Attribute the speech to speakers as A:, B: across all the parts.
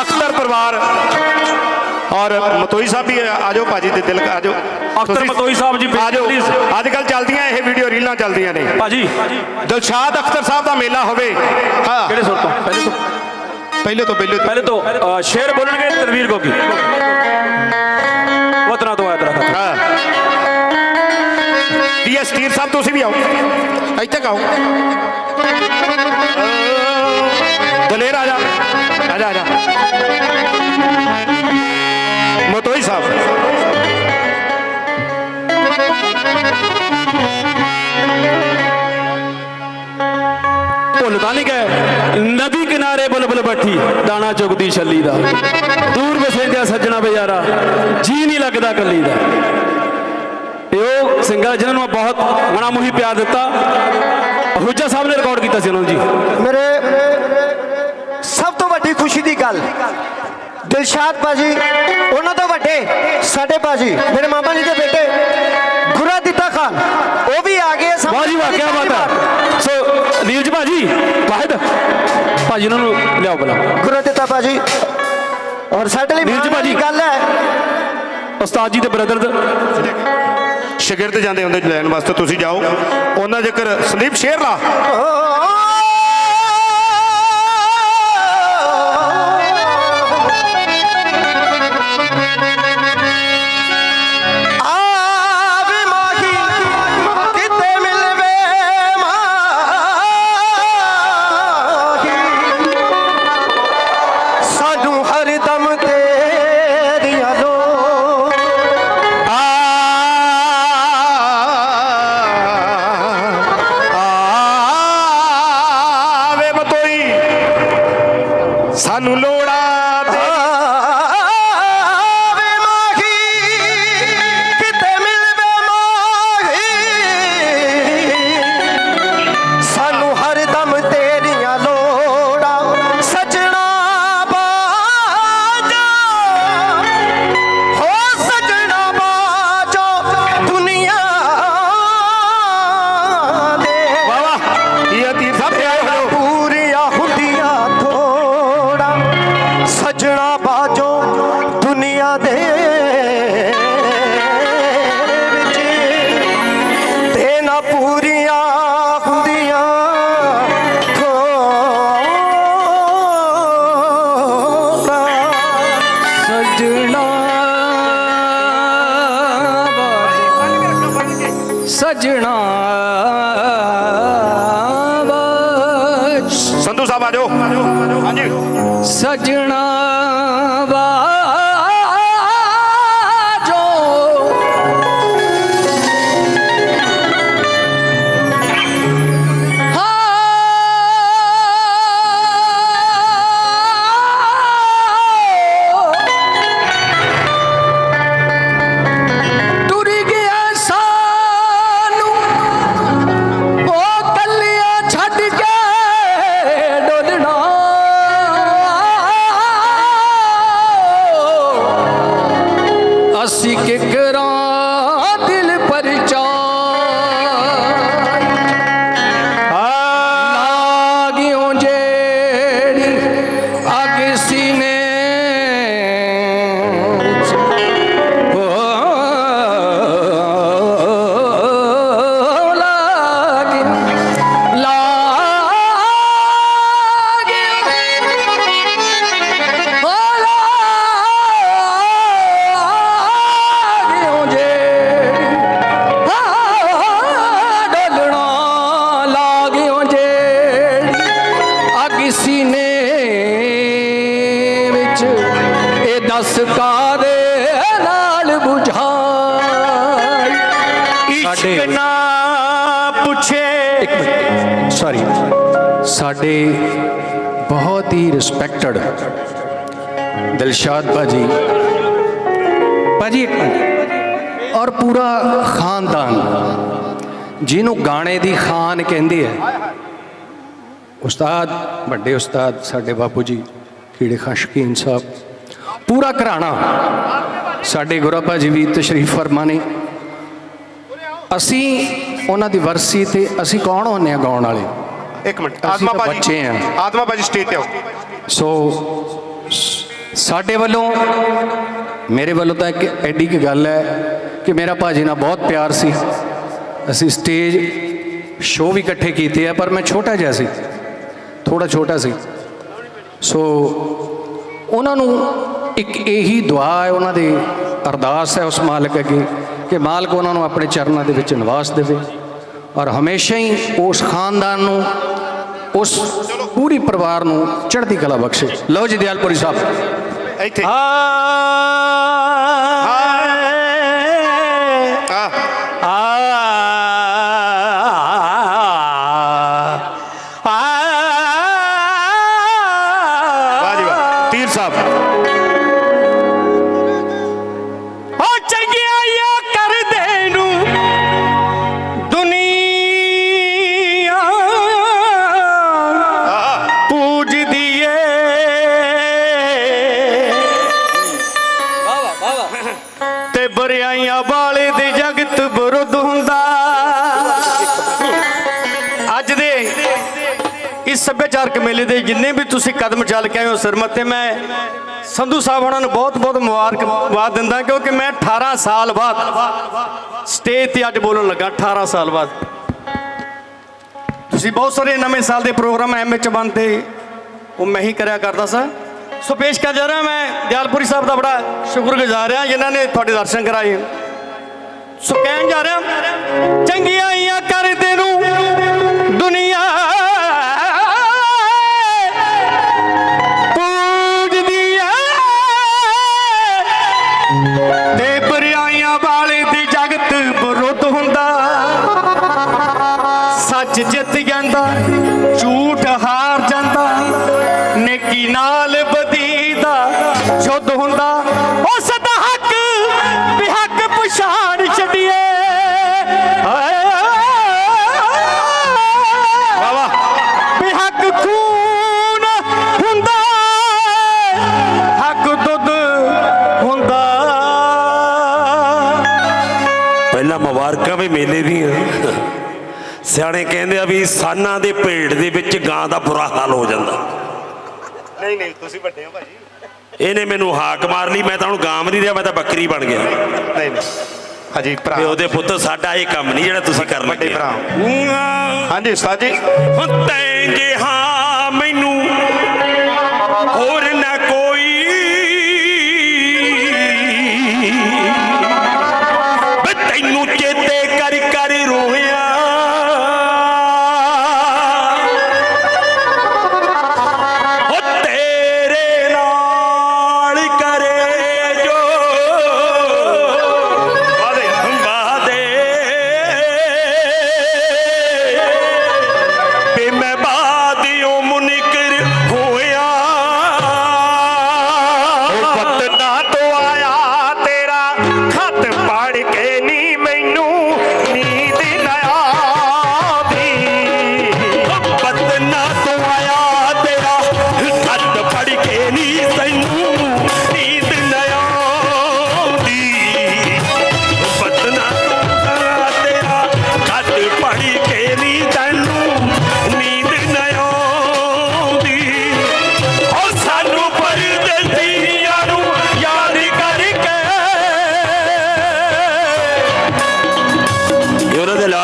A: ਅਖਤਰ ਪਰਿਵਾਰ ਔਰ ਮਤੋਈ ਸਾਹਿਬ ਵੀ ਆਜੋ ਭਾਜੀ ਦੇ ਦਿਲ ਆਜੋ।
B: ਅਖਤਰ ਮਤੋਈ ਸਾਹਿਬ ਜੀ,
A: ਆਜੋ। ਅੱਜ ਕੱਲ ਚੱਲਦੀਆਂ ਇਹ ਵੀਡੀਓ ਰੀਲਾਂ ਚੱਲਦੀਆਂ ਨੇ।
B: ਭਾਜੀ।
A: ਦਿਲਸ਼ਾਦ ਅਖਤਰ ਸਾਹਿਬ ਦਾ ਮੇਲਾ ਹੋਵੇ। ਹਾਂ।
B: ਕਿਹੜੇ ਸੁਰ ਤੋਂ? ਪਹਿਲੇ ਤੋਂ?
A: ਪਹਿਲੇ ਤੋਂ ਪਹਿਲੇ ਤੋਂ।
B: ਪਹਿਲੇ ਤੋਂ ਸ਼ੇਰ ਬੋਲਣਗੇ ਤਨਵੀਰ ਗੋਗੀ। ਵਤਨਾ ਤੋਂ ਆਇਆ ਤੇਰਾ
A: ਹਾਂ। ਡੀਐਸ ਤੀਰ ਸਾਹਿਬ ਤੁਸੀਂ ਵੀ ਆਓ। ਇੱਥੇ ਆਓ। ਦਲੇਰ ਆ ਜਾ। ਆ ਜਾ ਆ ਜਾ। ਮਤੋਈ ਸਾਹਿਬ।
B: ਭੁੱਲਦਾ ਨਹੀਂ ਗਏ। ਨਦੀ ਕਿਨਾਰੇ ਬੁਲਬੁਲ ਬੱਠੀ, ਦਾਣਾ ਚੁਗਦੀ ਛੱਲੀ ਦਾ। ਦੂਰ ਵਸੇਂਦਿਆ ਸੱਜਣਾ ਬਜ਼ਾਰਾ, ਜੀ ਨਹੀਂ ਲੱਗਦਾ ਕੱਲੀ ਦਾ। ਇਹ ਉਹ ਸਿੰਗਰ ਜਿਨ੍ਹਾਂ ਨੂੰ ਮੈਂ ਬਹੁਤ ਮਣਾ ਮੁਹੀ ਪਿਆਰ ਦਿੱਤਾ ਹੁਜਾ ਸਾਹਿਬ ਨੇ ਰਿਕਾਰਡ ਕੀਤਾ ਸੀ ਉਹਨਾਂ ਨੂੰ ਜੀ।
C: ਮੇਰੇ ਖੁਸ਼ੀ ਦੀ ਗੱਲ। ਦਿਲਸ਼ਾਦ ਭਾਜੀ ਉਹਨਾਂ ਤੋਂ ਵੱਡੇ ਸਾਡੇ ਭਾਜੀ ਮੇਰੇ ਮਾਮਾ ਜੀ ਦੇ ਬੇਟੇ ਗੁਰਾ ਦਿੱਤਾ ਖਾਨ ਉਹ ਵੀ ਆ ਗਏ ਸਾਹਮਣੇ।
B: ਵਾਹ ਜੀ ਵਾਹ ਕੀ ਬਾਤ ਹੈ। ਸੋ ਨੀਰਜ ਭਾਜੀ ਵਾਹਿਦ ਭਾਜੀ ਉਹਨਾਂ ਨੂੰ ਲਿਆਓ ਬੁਲਾ।
C: ਗੁਰਾ ਦਿੱਤਾ ਭਾਜੀ। ਔਰ ਸਾਡੇ ਲਈ
B: ਵੀਰ ਜੀ
C: ਮਾਣ ਵਾਲੀ
B: ਭਾਜੀ।
C: ਗੱਲ ਹੈ।
B: ਉਸਤਾਦ ਜੀ ਦੇ ਬ੍ਰਦਰ
A: ਸ਼ਾਗਿਰਦ ਜਾਂਦੇ ਹੁੰਦੇ ਲੈਣ ਵਾਸਤੇ ਤੁਸੀਂ ਜਾਓ। ਉਹਨਾਂ ਜੇਕਰ ਸੰਦੀਪ ਸ਼ੇਰਲਾ
C: ਆਵੇ ਦੁਨੀਆ ਦੇ ਵਿੱਚ ਤੇ ਨਾ ਪੂਰੀਆਂ ਹੁੰਦੀਆਂ। ਥੋੜਾ
B: ਸਜਣਾ ਸਜਣਾ
A: ਸੰਧੂ ਸਾਹਿਬ ਆਜੋ ਹਾਂਜੀ।
B: ਸਜਣਾ ਸੀਨੇ ਵਿੱਚ ਇਹ ਦੱਸ ਕਾਦੇ ਨਾਲ ਬੁਝਾਈ।
A: ਇਸ਼ਕ ਨਾ ਪੁੱਛੇ।
B: ਸੌਰੀ ਸਾਡੇ ਬਹੁਤ ਹੀ ਰਿਸਪੈਕਟਡ ਦਿਲਸ਼ਾਦ ਭਾਜੀ। ਭਾਜੀ ਇੱਕ ਮਿੰਟ। ਔਰ ਪੂਰਾ ਖਾਨਦਾਨ। ਜਿਹਨੂੰ ਗਾਣੇ ਦੀ ਖਾਨ ਕਹਿੰਦੇ ਆ। ਉਸਤਾਦ ਵੱਡੇ ਉਸਤਾਦ ਸਾਡੇ ਬਾਪੂ ਜੀ ਕੀੜੇ ਖਾਂ ਸ਼ਕੀਨ ਸਾਹਿਬ। ਪੂਰਾ ਘਰਾਣਾ ਸਾਡੇ ਗੁਰਾਬਾ ਜੀ ਵੀ ਤਸ਼ਰੀਫ ਫਰਮਾ ਨੇ। ਅਸੀਂ ਉਹਨਾਂ ਦੀ ਵਰਸੀ ਤੇ ਅਸੀਂ ਕੌਣ ਹੁੰਨੇ ਆ ਗਾਉਣ ਵਾਲੇ?
A: ਇੱਕ ਮਿੰਟ ਆਤਮਾ ਭਾਜੀ
B: ਬੱਚੇ ਹਾਂ।
A: ਆਤਮਾ ਭਾਜੀ ਸਟੇਜ ਤੇ ਆਓ।
B: ਸੋ ਸ-
D: ਸਾਡੇ ਵੱਲੋਂ ਮੇਰੇ ਵੱਲੋਂ ਤਾਂ ਇੱਕ ਐਡੀ ਕੀ ਗੱਲ ਹੈ ਕਿ ਮੇਰਾ ਭਾਜੀ ਨਾਲ ਬਹੁਤ ਪਿਆਰ ਸੀ। ਅਸੀਂ ਸਟੇਜ ਸ਼ੋਅ ਵੀ ਇਕੱਠੇ ਕੀਤੇ ਆ ਪਰ ਮੈਂ ਛੋਟਾ ਜਿਹਾ ਸੀ। ਥੋੜਾ ਛੋਟਾ ਸੀ। ਸੋ ਉਹਨਾਂ ਨੂੰ ਇੱਕ ਇਹੀ ਦੁਆ ਹੈ ਉਹਨਾਂ ਦੀ ਅਰਦਾਸ ਹੈ ਉਸ ਮਾਲਕ ਅੱਗੇ ਕਿ ਮਾਲਕ ਉਹਨਾਂ ਨੂੰ ਆਪਣੇ ਚਰਨਾਂ ਦੇ ਵਿੱਚ ਨਿਵਾਸ ਦੇਵੇ ਔਰ ਹਮੇਸ਼ਾ ਹੀ ਉਸ ਖਾਨਦਾਨ ਨੂੰ ਉਸ ਪੂਰੀ ਪਰਿਵਾਰ ਨੂੰ ਚੜ੍ਹਦੀ ਕਲਾ ਬਖਸ਼ੇ। ਲਓ ਜੀ ਦਿਆਲਪੁਰੀ ਸਾਹਿਬ।
A: ਇੱਥੇ।
E: ਆ ਸੱਭਿਆਚਾਰਕ ਮੇਲੇ ਦੇ ਜਿੰਨੇ ਵੀ ਤੁਸੀਂ ਕਦਮ ਚੱਲ ਕੇ ਆਏ ਹੋ ਸਿਰ ਮੱਥੇ ਮੈਂ ਸੰਧੂ ਸਾਹਿਬ ਉਹਨਾਂ ਨੂੰ ਬਹੁਤ ਬਹੁਤ ਮੁਬਾਰਕਬਾਦ ਦਿੰਦਾ ਕਿਉਂਕਿ ਮੈਂ 18 ਸਾਲ ਬਾਅਦ ਸਟੇਜ ਤੇ ਅੱਜ ਬੋਲਣ ਲੱਗਾ 18 ਸਾਲ ਬਾਅਦ। ਤੁਸੀਂ ਬਹੁਤ ਸਾਰੇ ਨਵੇਂ ਸਾਲ ਦੇ ਪ੍ਰੋਗਰਾਮ ਐਮ ਵਿੱਚ ਬੰਦੇ ਉਹ ਮੈਂ ਹੀ ਕਰਿਆ ਕਰਦਾ ਸਾਂ। ਸੋ ਪੇਸ਼ ਕਰ ਜਾ ਰਿਹਾ ਮੈਂ, ਦਿਆਲਪੁਰੀ ਸਾਹਿਬ ਦਾ ਬੜਾ ਸ਼ੁਕਰਗੁਜ਼ਾਰ ਹਾਂ ਜਿਨ੍ਹਾਂ ਨੇ ਤੁਹਾਡੇ ਦਰਸ਼ਨ ਕਰਾਏ। ਸੋ ਕਹਿਣ ਜਾ ਰਿਹਾ, ਚੰਗੀਆਂ ਕਰਦੇ ਨੂੰ ਦੁਨੀਆ ਜਾਂਦਾ ਝੂਠ ਹਾਰ ਜਾਂਦਾ ਨੇਕੀ ਨਾਲ ਬਦੀ ਦਾ ਸ਼ੁੱਧ ਹੁੰਦਾ ਉਸ ਦਾ ਹੱਕ ਵੀ ਹੱਕ ਪਛਾਣ ਛੱਡੀਏ।
A: ਵਾਹ।
E: ਵੀ ਹੱਕ ਖੂਨ ਹੁੰਦਾ ਹੱਕ ਦੁੱਧ ਹੁੰਦਾ।
F: ਪਹਿਲਾਂ ਮੁਬਾਰਕਾਂ ਵੀ ਮੇਲੇ ਦੀਆਂ। ਸਿਆਣੇ ਕਹਿੰਦੇ ਆ ਵੀ ਸਾਨਾਂ ਦੇ ਭੇਡ ਦੇ ਵਿੱਚ ਗਾਂ ਦਾ ਬੁਰਾ ਹਾਲ ਹੋ ਜਾਂਦਾ।
A: ਨਹੀਂ ਨਹੀਂ ਤੁਸੀਂ ਵੱਡੇ ਹੋ ਭਾਜੀ।
F: ਇਹਨੇ ਮੈਨੂੰ ਹਾਕ ਮਾਰ ਲਈ ਮੈਂ ਤਾਂ ਹੁਣ ਗਾਂ ਵੀ ਨਹੀਂ ਰਿਹਾ ਮੈਂ ਤਾਂ ਬੱਕਰੀ ਬਣ ਗਿਆ।
A: ਨਹੀਂ ਨਹੀਂ। ਹਾਂਜੀ ਭਰਾ।
F: ਤੇ ਉਹਦੇ ਪੁੱਤ ਸਾਡਾ ਇਹ ਕੰਮ ਨਹੀਂ ਜਿਹੜਾ ਤੁਸੀਂ ਕਰਨ
A: ਵੱਡੇ
F: ਲੱਗੇ
A: ਭਰਾ। ਹਾਂਜੀ ਉਸਤਾਦ ਜੀ।
F: ਹੁਣ ਤੈਂ ਜਿਹਾ ਮੈਨੂੰ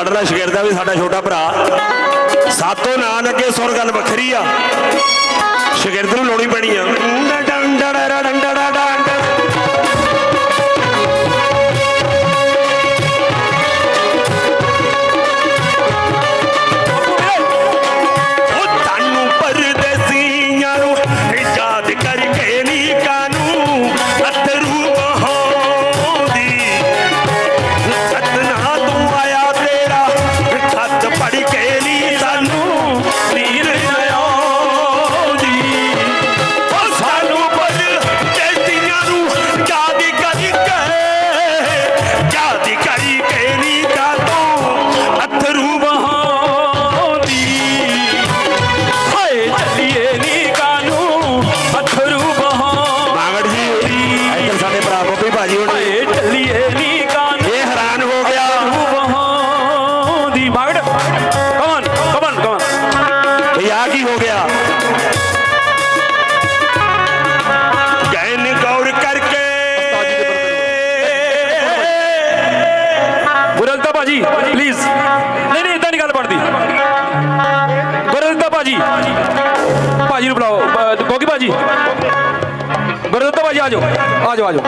F: ਲਾਡਲਾ ਸ਼ਗਿਰਦ ਆ ਵੀ ਸਾਡਾ ਛੋਟਾ ਭਰਾ। ਸਾਤੋਂ ਨਾਂ ਲੱਗੇ, ਸੁਰ ਗੱਲ ਵੱਖਰੀ ਆ। ਸ਼ਗਿਰਦ ਨੂੰ ਲੋਣੀ ਪੈਣੀ ਆ। ਡੰ ਡੰ ਡੜ ਡੰ ਗੁਰਦਿਲਤਾ ਭਾਜੀ ਪਲੀਜ਼ ਨਹੀਂ ਨਹੀਂ ਇਦਾਂ ਨਹੀਂ ਗੱਲ ਬਣਦੀ। ਗੁਰਦਿਲਤਾ ਭਾਜੀ। ਭਾਜੀ ਨੂੰ ਬੁਲਾਓ। ਗੋਗੀ ਭਾਜੀ। ਗੁਰਦਿਲਤਾ ਭਾਜੀ, ਆ ਜਾਓ। ਆ ਜਾਓ ਆ ਜਾਓ।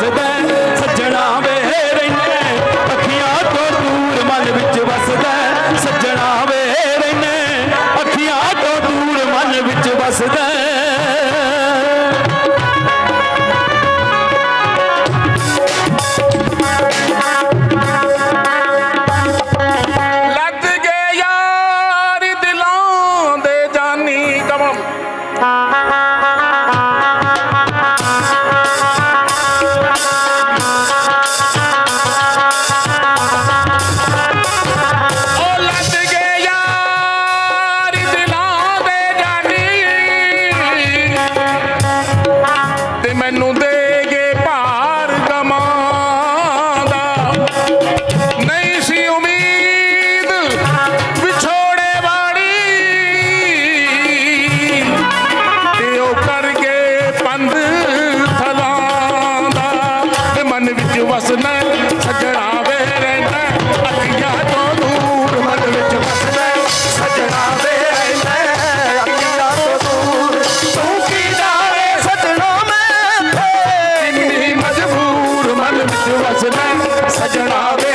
G: ਵਿੱਚ ਵਿੱਚ
A: ਵਸਣਾ ਸਜਣਾ